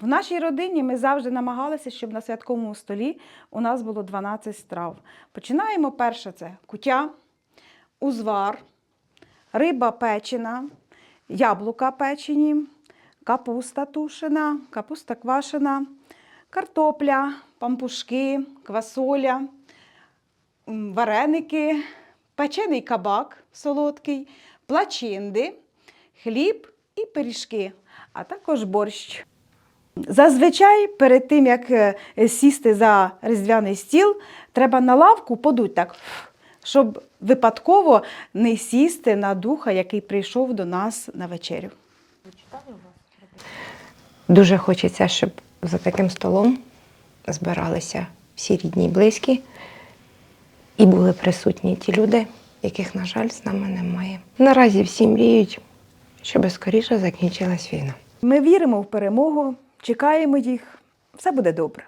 В нашій родині ми завжди намагалися, щоб на святковому столі у нас було 12 страв. Починаємо перше це кутя, узвар, риба печена, яблука печені, капуста тушена, капуста квашена, картопля, пампушки, квасоля, вареники, печений кабак солодкий, плачинди, хліб і пиріжки, а також борщ. Зазвичай перед тим, як е, сісти за різдвяний стіл, треба на лавку подуть так, щоб випадково не сісти на духа, який прийшов до нас на вечерю. Дуже хочеться, щоб за таким столом збиралися всі рідні і близькі і були присутні ті люди, яких, на жаль, з нами немає. Наразі всі мріють, щоб скоріше закінчилась війна. Ми віримо в перемогу, чекаємо їх, все буде добре.